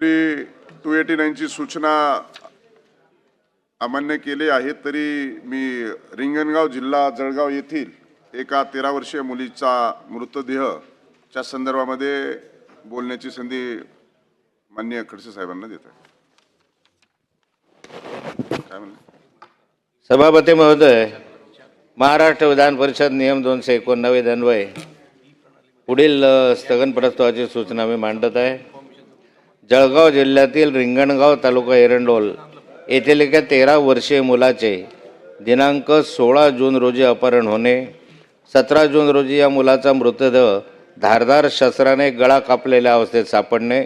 Shri to eighty नाईनची सूचना अमान्य केली आहे तरी मी रिंगणगाव जिल्हा जळगाव येथील एका तेरा वर्षीय मुलीचा मृतदेहच्या संदर्भामध्ये बोलण्याची संधी मान्य खडसे साहेबांना देत आहे काय म्हणले? सभापती महोदय महाराष्ट्र विधान परिषद नियम दोनशे एकोणनव्वद अन्वय पुढील स्थगन प्रस्तावाची सूचना मी मांडत आहे. जळगाव जिल्ह्यातील रिंगणगाव तालुका एरंडोल येथील एका तेरा वर्षीय मुलाचे दिनांक सोळा जून रोजी अपहरण होणे सतरा जून रोजी या मुलाचा मृतदेह धारदार शस्त्राने गळा कापलेल्या अवस्थेत सापडणे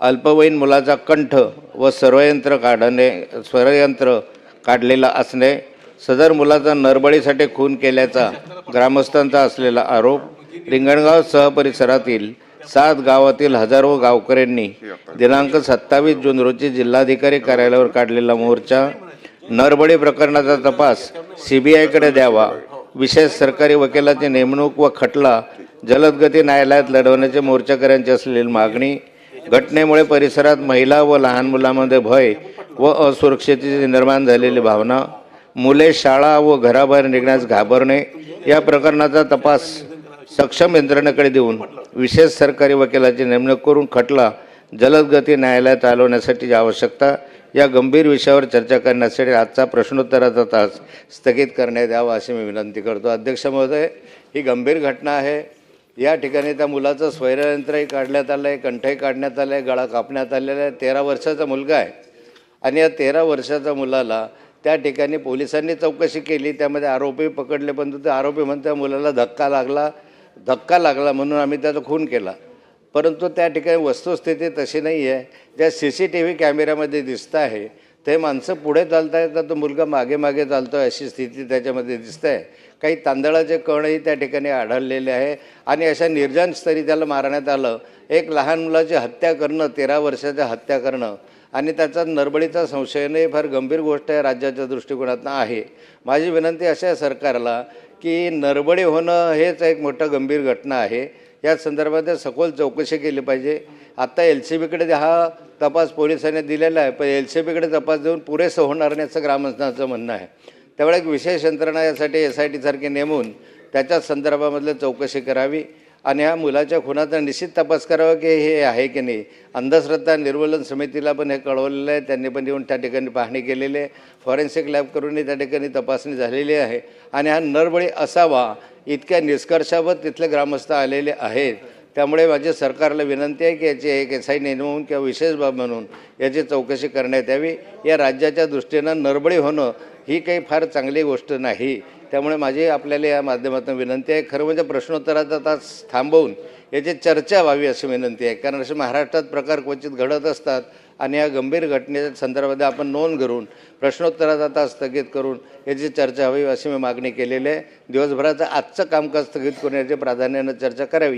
अल्पवयीन मुलाचा कंठ व सर्वयंत्र काढणे स्वरयंत्र काढलेला असणे सदर मुलाचा नरबळीसाठी खून केल्याचा ग्रामस्थांचा असलेला आरोप रिंगणगाव सहपरिसरातील सात गावातील हजारो गावकऱ्यांनी दिनांक सत्तावीस जून रोजी जिल्हाधिकारी कार्यालयावर काढलेला मोर्चा नरबळी प्रकरणाचा तपास सी बी आयकडे द्यावा. विशेष सरकारी वकिलाची नेमणूक व खटला जलदगती न्यायालयात लढवण्याचे मोर्चेकऱ्यांची असलेली मागणी घटनेमुळे परिसरात महिला व लहान मुलांमध्ये भय व असुरक्षिततेची निर्माण झालेली भावना मुले शाळा व घराबाहेर निघण्यास घाबरणे या प्रकरणाचा तपास सक्षम यंत्रणेकडे देऊन विशेष सरकारी वकिलाची नेमणूक करून खटला जलदगती न्यायालयात चालवण्यासाठी आवश्यकता या गंभीर विषयावर चर्चा करण्यासाठी आजचा प्रश्नोत्तराचा तास स्थगित करण्यात यावा अशी मी विनंती करतो. अध्यक्ष महोदय ही गंभीर घटना आहे. या ठिकाणी त्या मुलाचं स्वैरयंत्रही काढण्यात आलं आहे कंठही काढण्यात आलं आहे गळा कापण्यात आलेला आहे. तेरा वर्षाचा मुलगा आहे आणि या तेरा वर्षाच्या मुलाला त्या ठिकाणी पोलिसांनी चौकशी केली. त्यामध्ये आरोपी पकडले पण ते आरोपी म्हणत्या मुलाला धक्का लागला धक्का लागला म्हणून आम्ही त्याचा खून केला. परंतु त्या ठिकाणी वस्तुस्थिती तशी नाही आहे ज्या सी सी टी व्ही कॅमेऱ्यामध्ये दिसतं आहे ते माणसं पुढे चालत आहेत तर तो मुलगा मागे मागे चालतो आहे अशी स्थिती त्याच्यामध्ये दिसत आहे काही तांदळाचे कणही त्या ठिकाणी आढळलेले आहे आणि अशा निर्जन स्तरी त्याला मारण्यात आलं. एक लहान मुलाची हत्या करणं तेरा वर्षाच्या हत्या करणं आणि त्याचा नरबळीचा संशयनं ही फार गंभीर गोष्ट आहे राज्याच्या दृष्टिकोनातून आहे. माझी विनंती अशा आहे सरकारला की नरबळी होणं हेच एक मोठं गंभीर घटना आहे. या संदर्भात सखोल चौकशी केली पाहिजे. आत्ता एल सी बीकडे हा तपास पोलिसांनी दिलेला आहे पण एल सी बीकडे तपास देऊन पुरेसं होणार नाही असं ग्रामस्थांचं म्हणणं आहे. त्यामुळे एक विशेष यंत्रणा यासाठी एस आय टीसारखी नेमून त्याच्या संदर्भामधलं चौकशी करावी आणि ह्या मुलाच्या खुनाचा निश्चित तपास करावा की हे आहे की नाही. अंधश्रद्धा निर्मूलन समितीला पण हे कळवलेलं आहे. त्यांनी पण येऊन त्या ठिकाणी पाहणी केलेली आहे. फॉरेन्सिक लॅब करूनही त्या ठिकाणी तपासणी झालेली आहे. आणि हा नरबळी असावा इतक्या निष्कर्षावर तिथले ग्रामस्थ आलेले आहेत. त्यामुळे माझी सरकारला विनंती आहे की याची एक एस आय नेमवून किंवा विशेष बाब म्हणून याची चौकशी करण्यात यावी. या राज्याच्या दृष्टीनं नरबळी होणं ही काही फार चांगली गोष्ट नाही. त्यामुळे माझी आपल्याला या माध्यमातून विनंती आहे. खरं म्हणजे प्रश्नोत्तराचा तास थांबवून याची चर्चा व्हावी अशी विनंती आहे. कारण असे महाराष्ट्रात प्रकार क्वचित घडत असतात आणि या गंभीर घटनेच्या संदर्भात आपण नोंद करून प्रश्नोत्तराचा तास स्थगित करून याची चर्चा व्हावी अशी मी मागणी केलेली आहे. दिवसभराचं आजचं कामकाज स्थगित करून याची प्राधान्यानं चर्चा करावी.